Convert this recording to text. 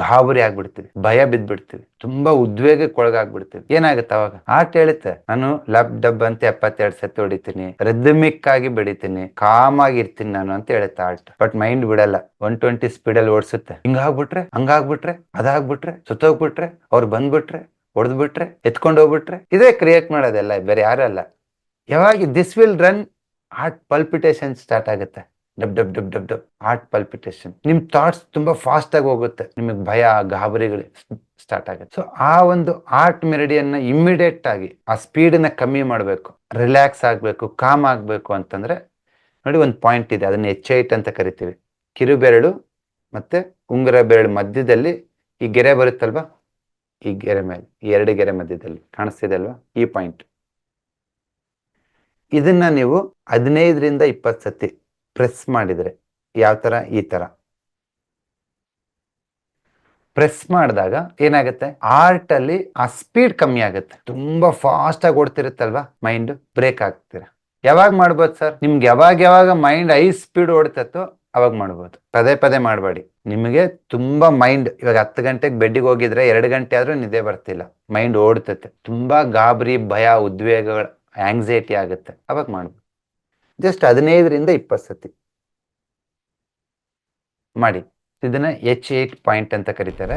ಗಾಬರಿ ಆಗ್ಬಿಡ್ತೀವಿ, ಭಯ ಬಿದ್ದ್ಬಿಡ್ತೀವಿ ತುಂಬಾ ಉದ್ವೇಗಕ್ಕೊಳಗಾಗ್ಬಿಡ್ತೀವಿ. ಏನಾಗುತ್ತೆ ಅವಾಗ? ಆ ಹೇಳುತ್ತೆ ನಾನು ಲಬ್ ಡಬ್ ಅಂತ ಎಪ್ಪತ್ತೆರಡು ಸತಿ ಹೊಡಿತೀನಿ ರಿದಮಿಕ್ ಆಗಿ ಬೆಳಿತೀನಿ ಕಾಮ್ ಆಗಿರ್ತೀನಿ ನಾನು ಅಂತ ಹೇಳುತ್ತೆ ಆರ್ಟ್ ಬಟ್ ಮೈಂಡ್ ಬಿಡಲ್ಲ ಒನ್ ಟ್ವೆಂಟಿ ಸ್ಪೀಡ್ ಅಲ್ಲಿ ಓಡಿಸುತ್ತೆ. ಹಿಂಗಾಗ್ಬಿಟ್ರೆ, ಹಂಗಾಗ್ಬಿಟ್ರೆ, ಅದಾಗ್ಬಿಟ್ರೆ, ಸುತ್ತೋಗ್ಬಿಟ್ರೆ, ಅವ್ರು ಬಂದ್ಬಿಟ್ರೆ, ಹೊಡೆದ್ಬಿಟ್ರೆ ಎತ್ಕೊಂಡು ಹೋಗ್ಬಿಟ್ರೆ ಇದೇ ಕ್ರಿಯೇಟ್ ಮಾಡೋದೆಲ್ಲ, ಬೇರೆ ಯಾರಲ್ಲ ಯಾವಾಗ this will run heart palpitation start ಆಗುತ್ತೆ. Dub dub dub dub dub heart palpitation ನಿಮ್ ಥಾಟ್ಸ್ ತುಂಬಾ ಫಾಸ್ಟ್ ಆಗಿ ಹೋಗುತ್ತೆ. ನಿಮಗೆ ಭಯ, ಗಾಬರಿಗಳು ಸ್ಟಾರ್ಟ್ ಆಗುತ್ತೆ. ಸೊ ಆ ಒಂದು ಆರ್ಟ್ ಮೆರಡಿಯನ್ನ ಇಮ್ಮಿಡಿಯೇಟ್ ಆಗಿ, ಆ ಸ್ಪೀಡನ್ನ ಕಮ್ಮಿ ಮಾಡಬೇಕು ರಿಲ್ಯಾಕ್ಸ್ ಆಗಬೇಕು ಕಾಮ್ ಆಗಬೇಕು ಅಂತಂದ್ರೆ, ನೋಡಿ ಒಂದು ಪಾಯಿಂಟ್ ಇದೆ, ಅದನ್ನ ಎಚ್ ಐಟ್ ಅಂತ ಕರಿತೀವಿ. ಕಿರುಬೆರಳು ಮತ್ತೆ ಉಂಗುರ ಬೆರಳು ಮಧ್ಯದಲ್ಲಿ ಈ ಗೆರೆ ಬರುತ್ತಲ್ವಾ? ಈ ಗೆರೆ ಮೇಲೆ, ಈ ಎರಡು ಗೆರೆ ಮಧ್ಯದಲ್ಲಿ, ಕಾಣಿಸ್ತಿದೆ ಅಲ್ವಾ? ಈ ಪಾಯಿಂಟ್ ಇದನ್ನ ನೀವು ಹದಿನೈದರಿಂದ ಇಪ್ಪತ್ತು ಸತಿ ಪ್ರೆಸ್ ಮಾಡಿದ್ರೆ ಯಾವ ತರ, ಈ ತರ. ಪ್ರೆಸ್ ಮಾಡಿದಾಗ ಏನಾಗುತ್ತೆ? ಆರ್ಟ್ ಅಲ್ಲಿ ಆ ಸ್ಪೀಡ್ ಕಮ್ಮಿ ಆಗುತ್ತೆ. ತುಂಬಾ ಫಾಸ್ಟ್ ಆಗಿ ಓಡ್ತಿರುತ್ತಲ್ವಾ ಮೈಂಡ್ ಬ್ರೇಕ್ ಆಗ್ತೀರ. ಯಾವಾಗ ಮಾಡ್ಬೋದು ಸರ್? ನಿಮ್ಗೆ ಯಾವಾಗ ಯಾವಾಗ ಮೈಂಡ್ ಐ ಸ್ಪೀಡ್ ಓಡ್ತತ್ತೋ ಅವಾಗ ಮಾಡ್ಬೋದು. ಪದೇ ಪದೇ ಮಾಡಬೇಡಿ. ನಿಮಗೆ ತುಂಬಾ ಮೈಂಡ್ ಇವಾಗ ಹತ್ತು ಗಂಟೆಗೆ ಬೆಡ್ಡಿಗೆ ಹೋಗಿದ್ರೆ ಎರಡು ಗಂಟೆ ಆದ್ರೂ ನಿದ್ದೆ ಬರ್ತಿಲ್ಲ. ಮೈಂಡ್ ಓಡ್ತತೆ ತುಂಬಾ ಗಾಬರಿ, ಭಯ, ಉದ್ವೇಗಗಳು ಆಂಗ್ಸೈಟಿ ಆಗುತ್ತೆ. ಅವಾಗ ಮಾಡ್ಬೋದು. ಜಸ್ಟ್ ಹದಿನೈದರಿಂದ ಇಪ್ಪತ್ತು ಸತಿ. ಮಾಡಿ. ಇದನ್ನ ಎಚ್ ಏಟ್ ಪಾಯಿಂಟ್ ಅಂತ ಕರೀತಾರೆ.